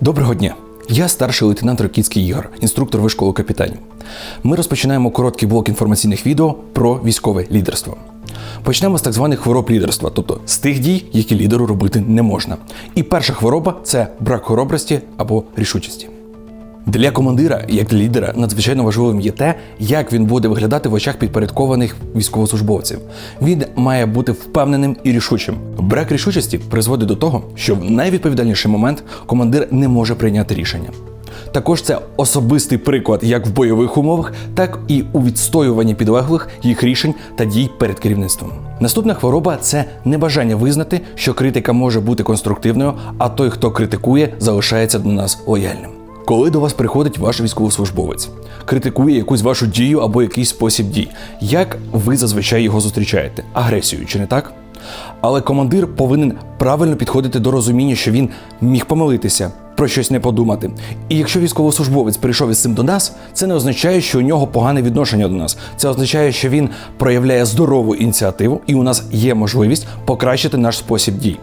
Доброго дня! Я старший лейтенант Рокіцький Ігор, інструктор вишколу капітанів. Ми розпочинаємо короткий блок інформаційних відео про військове лідерство. Почнемо з так званих хвороб лідерства, тобто з тих дій, які лідеру робити не можна. І перша хвороба це брак хоробрості або рішучості. Для командира, як для лідера, надзвичайно важливим є те, як він буде виглядати в очах підпорядкованих військовослужбовців. Він має бути впевненим і рішучим. Брак рішучості призводить до того, що в найвідповідальніший момент командир не може прийняти рішення. Також це особистий приклад як в бойових умовах, так і у відстоюванні підлеглих їх рішень та дій перед керівництвом. Наступна хвороба це небажання визнати, що критика може бути конструктивною, а той, хто критикує, залишається до нас лояльним. Коли до вас приходить ваш військовослужбовець, критикує якусь вашу дію або якийсь спосіб дій, як ви зазвичай його зустрічаєте? Агресію, чи не так? Але командир повинен правильно підходити до розуміння, що він міг помилитися, про щось не подумати. І якщо військовослужбовець прийшов із цим до нас, це не означає, що у нього погане відношення до нас. Це означає, що він проявляє здорову ініціативу, і у нас є можливість покращити наш спосіб дій.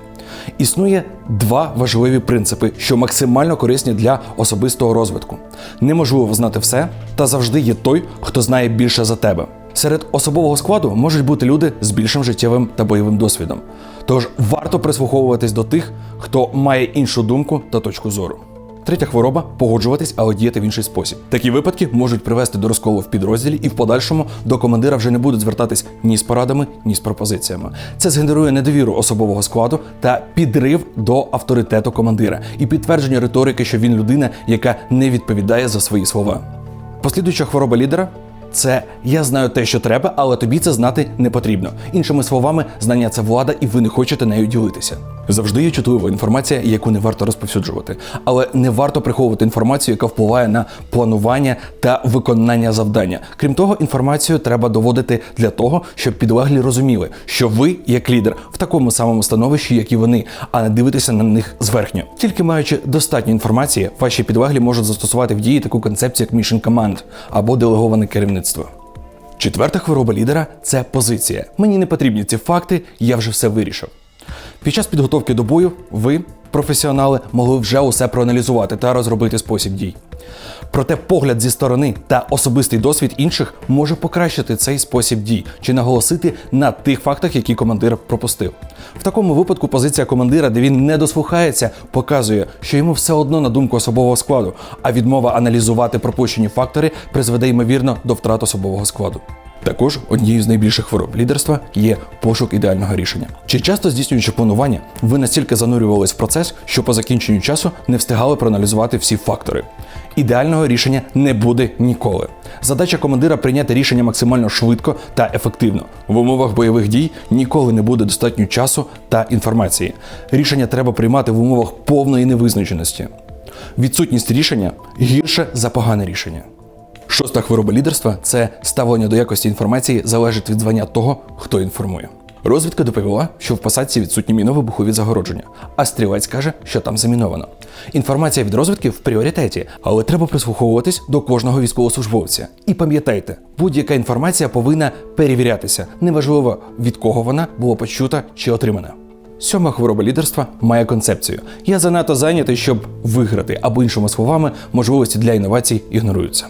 Існує два важливі принципи, що максимально корисні для особистого розвитку. Неможливо знати все, та завжди є той, хто знає більше за тебе. Серед особового складу можуть бути люди з більшим життєвим та бойовим досвідом. Тож варто прислуховуватись до тих, хто має іншу думку та точку зору. Третя хвороба погоджуватись, але діяти в інший спосіб. Такі випадки можуть привести до розколу в підрозділі і в подальшому до командира вже не будуть звертатись ні з порадами, ні з пропозиціями. Це згенерує недовіру особового складу та підрив до авторитету командира і підтвердження риторики, що він людина, яка не відповідає за свої слова. Послідуюча хвороба лідера це я знаю те, що треба, але тобі це знати не потрібно. Іншими словами, знання це влада, і ви не хочете нею ділитися. Завжди є чутлива інформація, яку не варто розповсюджувати, але не варто приховувати інформацію, яка впливає на планування та виконання завдання. Крім того, інформацію треба доводити для того, щоб підлеглі розуміли, що ви, як лідер, в такому самому становищі, як і вони, а не дивитися на них зверхньо. Тільки маючи достатньо інформації, ваші підлеглі можуть застосувати в дії таку концепцію, як Mission Command або делеговане керівництво. Четверта хвороба лідера це позиція. Мені не потрібні ці факти, я вже все вирішив. Під час підготовки до бою ви, професіонали, могли вже усе проаналізувати та розробити спосіб дій. Проте погляд зі сторони та особистий досвід інших може покращити цей спосіб дій чи наголосити на тих фактах, які командир пропустив. В такому випадку позиція командира, де він не дослухається, показує, що йому все одно на думку особового складу, а відмова аналізувати пропущені фактори призведе ймовірно до втрат особового складу. Також однією з найбільших хвороб лідерства є пошук ідеального рішення. Чи часто здійснюючи планування, ви настільки занурювались в процес, що по закінченню часу не встигали проаналізувати всі фактори? Ідеального рішення не буде ніколи. Задача командира прийняти рішення максимально швидко та ефективно. В умовах бойових дій ніколи не буде достатньо часу та інформації. Рішення треба приймати в умовах повної невизначеності. Відсутність рішення гірше за погане рішення. Шоста хвороба лідерства це ставлення до якості інформації залежить від звання того, хто інформує. Розвідка доповіла, що в посадці відсутні мінно-вибухові загородження, а стрілець каже, що там заміновано. Інформація від розвідки в пріоритеті, але треба прислуховуватись до кожного військовослужбовця. І пам'ятайте, будь-яка інформація повинна перевірятися, неважливо від кого вона була почута чи отримана. Сьома хвороба лідерства має концепцію: я занадто зайнятий, щоб виграти, або іншими словами, можливості для інновацій ігноруються.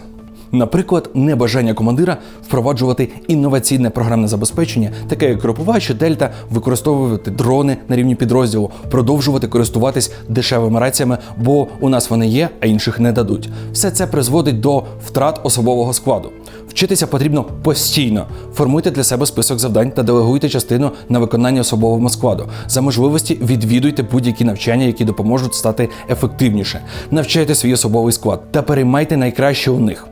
Наприклад, небажання командира впроваджувати інноваційне програмне забезпечення, таке як Кропова чи Дельта, використовувати дрони на рівні підрозділу, продовжувати користуватись дешевими раціями, бо у нас вони є, а інших не дадуть. Все це призводить до втрат особового складу. Вчитися потрібно постійно. Формуйте для себе список завдань та делегуйте частину на виконання особового складу. За можливості відвідуйте будь-які навчання, які допоможуть стати ефективніше. Навчайте свій особовий склад та переймайте найкраще у них.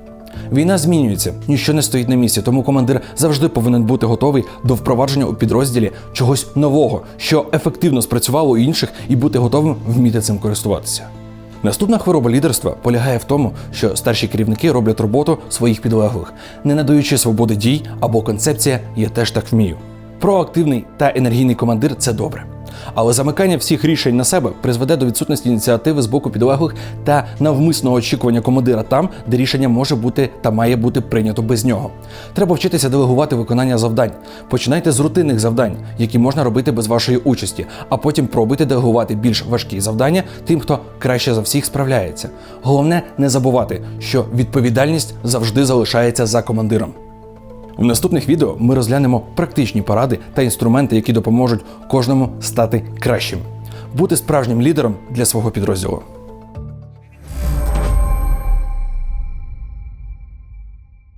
Війна змінюється, ніщо не стоїть на місці, тому командир завжди повинен бути готовий до впровадження у підрозділі чогось нового, що ефективно спрацювало у інших, і бути готовим вміти цим користуватися. Наступна хвороба лідерства полягає в тому, що старші керівники роблять роботу своїх підлеглих, не надаючи свободи дій або концепція Я теж так вмію. Проактивний та енергійний командир це добре. Але замикання всіх рішень на себе призведе до відсутності ініціативи з боку підлеглих та навмисного очікування командира там, де рішення може бути та має бути прийнято без нього. Треба вчитися делегувати виконання завдань. Починайте з рутинних завдань, які можна робити без вашої участі, а потім пробуйте делегувати більш важкі завдання тим, хто краще за всіх справляється. Головне не забувати, що відповідальність завжди залишається за командиром. У наступних відео ми розглянемо практичні поради та інструменти, які допоможуть кожному стати кращим, бути справжнім лідером для свого підрозділу.